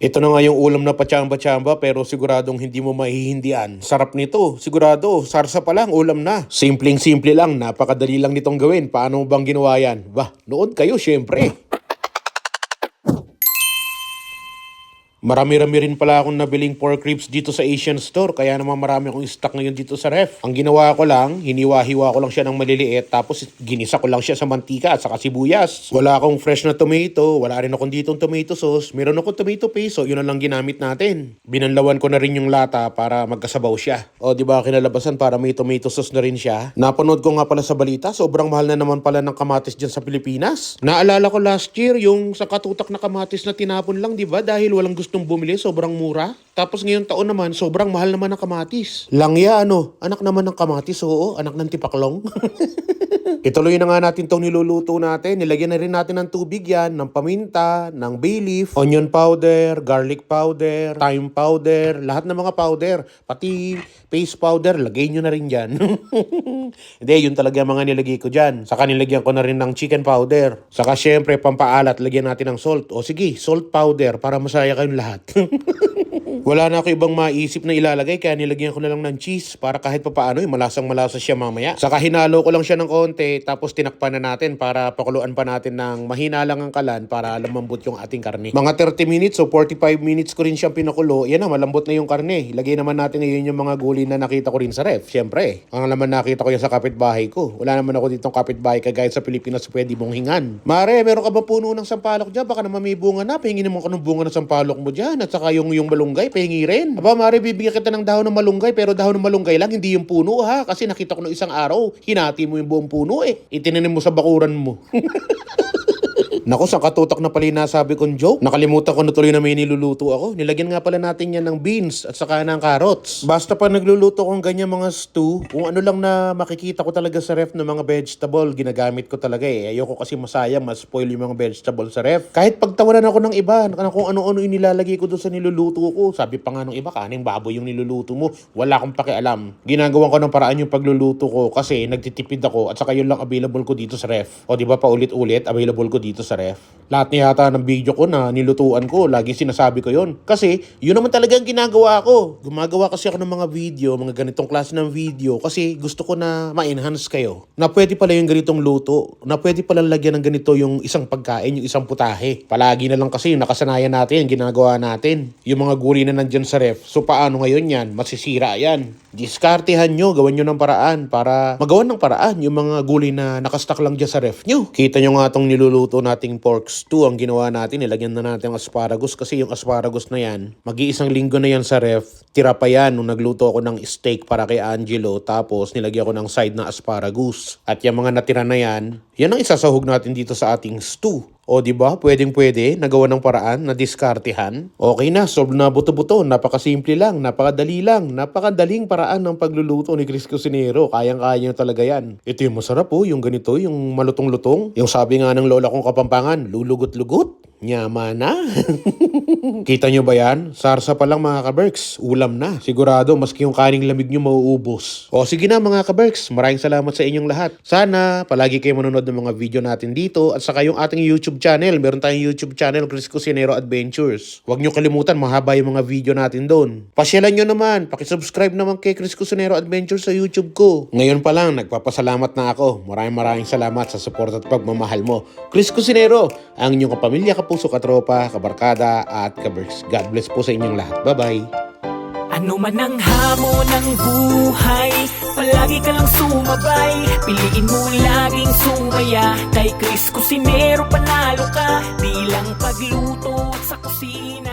Ito na nga yung ulam na pachamba-chamba pero siguradong hindi mo mahihindian. Sarap nito, sigurado. Sarsa pa lang, ulam na. Simpleng-simple lang, napakadali lang nitong gawin. Paano bang ginawa yan? Bah, nood kayo syempre. Marami-rami rin pala akong nabiling pork ribs dito sa Asian store kaya naman marami akong stock ngayon dito sa ref. Ang ginawa ko lang, hiniwa-hiwa ko lang siya ng maliliit tapos ginisa ko lang siya sa mantika at saka sibuyas. Wala akong fresh na tomato, wala rin akong ditong tomato sauce, meron akong tomato paste so yun lang ginamit natin. Binanlawan ko na rin yung lata para magkasabaw siya. O di ba kinalabasan para may tomato sauce na rin siya. Napanood ko nga pala sa balita, sobrang mahal na naman pala ng kamatis dyan sa Pilipinas. Naalala ko last year yung sa katutak na kamatis na tinapon lang di ba dahil walang gustong bumili, sobrang mura. Tapos ngayon taon naman, sobrang mahal naman ng kamatis. Langya ano, anak naman ng kamatis, oo, anak ng tipaklong. Ituloy na nga natin itong niluluto natin. Nilagyan na rin natin ng tubig yan, ng paminta, ng bay leaf, onion powder, garlic powder, thyme powder, lahat ng mga powder. Pati paste powder, lagay nyo na rin dyan. Hindi, yun talaga mga nilagay ko dyan. Saka nilagyan ko na rin ng chicken powder. Saka syempre, pampaalat, lagyan natin ng salt. O sige, salt powder para masaya kayong lahat. Wala na ako ibang maisip na ilalagay kaya nilagyan ko na lang ng cheese para kahit papaano eh, malasang malasa siya mamaya. Saka hinalo ko lang siya ng konti tapos tinakpan na natin para pakuluan pa natin ng mahina lang ang kalan para lumambot yung ating karne. Mga 30 minutes o 45 minutes ko rin siyang pinakulo. Yan na, malambot na yung karne. Ilagay naman natin ngayon yung mga gulay na nakita ko rin sa ref. Siyempre, ang naman nakita ko yan sa kapitbahay ko. Wala naman ako ditong kapitbahay kagaya sa Pilipinas pwede mong hingan. Mare, meron ka ba puno ng sampalok dyan? Baka naman may bunga na. Pahingin naman ka ng bunga ng sampalok mo dyan. At saka yung, yung malunggay, pahingi rin. Aba, Mare, bibigyan kita ng dahon ng malunggay, pero dahon ng malunggay lang, hindi yung puno ha. Kasi nakita ko nung isang araw, hinati mo yung buong puno eh. Itinanim mo sa bakuran mo. Nako, sa katutak na pala yung nasabi kong joke. Nakalimutan ko na tuloy na may niluluto ako. Nilagyan nga pala natin yan ng beans at saka ng carrots. Basta pa nagluluto kong ganyan mga stew, kung ano lang na makikita ko talaga sa ref ng mga vegetable, ginagamit ko talaga eh. Ayoko kasi masayang, ma-spoil yung mga vegetable sa ref. Kahit pagtawanan ako ng iba, na kung ano-ano yung nilalagay ko doon sa niluluto ko. Sabi pa nga nung iba, kaning baboy yung niluluto mo. Wala akong pakialam. Ginagawa ko ng paraan yung pagluluto ko kasi nagtitipid ako at saka yun lang available ko dito sa ref. O di ba paulit-ulit, available ko dito sa ref. Lahat ni yata ng video ko na nilutuan ko, lagi sinasabi ko yon. Kasi yun naman talaga ang ginagawa ko. Gumagawa kasi ako ng mga video, mga ganitong klase ng video kasi gusto ko na ma-enhance kayo. Na pwede pala yung ganitong luto, na pwede pala lagyan ng ganito yung isang pagkain, yung isang putahe. Palagi na lang kasi yung nakasanayan natin, yung ginagawa natin. Yung mga gulay na nandyan sa ref. So paano ngayon yan? Masisira yan. Diskartehan nyo, gawan nyo ng paraan para magawan ng paraan yung mga gulay na nakastock lang dyan sa ref nyo. Kita nyo nga itong niluluto nating pork stew. Ang ginawa natin, nilagyan na natin ang asparagus kasi yung asparagus na yan, mag-iisang linggo na yan sa ref. Tira pa yan nung nagluto ako ng steak para kay Angelo tapos nilagyan ko ng side na asparagus. At yung mga natira na yan, yan ang isasahog natin dito sa ating stew. O di ba? Pwedeng pwede, nagawa ng paraan, na diskartehan. Okay na, solve na buto-buto. Napakasimple lang, napakadali lang, napakadaling paraan ng pagluluto ni Chris Cusinero. Kayang-kaya niya talaga yan. Ito yung masarap po, yung ganito, yung malutong-lutong. Yung sabi nga ng lola kong kapampangan, lulugot-lugot. Nyama na. Kita nyo ba yan? Sarsa pa lang mga kaberks. Ulam na. Sigurado, maski yung kaning lamig nyo mauubos. O sige na mga kaberks, maraming salamat sa inyong lahat. Sana, palagi kayo manonood ng mga video natin dito at saka yung ating YouTube channel. Meron tayong YouTube channel, Chris Cusinero Adventures. Huwag nyo kalimutan, mahaba yung mga video natin doon. Pasyalan nyo naman, pakisubscribe naman kay Chris Cusinero Adventures sa YouTube ko. Ngayon pa lang, nagpapasalamat na ako. Maraming maraming salamat sa support at pagmamahal mo. Chris Cusinero, ang inyong kapamilya, kapuso, katropa, kabarkada at kaberks. God bless po sa inyong lahat. Bye-bye! Ano man ang hamon ng buhay Palagi ka lang sumabay Piliin mo laging sumaya Kay Chris Cusinero panalo ka Di lang pagluto sa kusina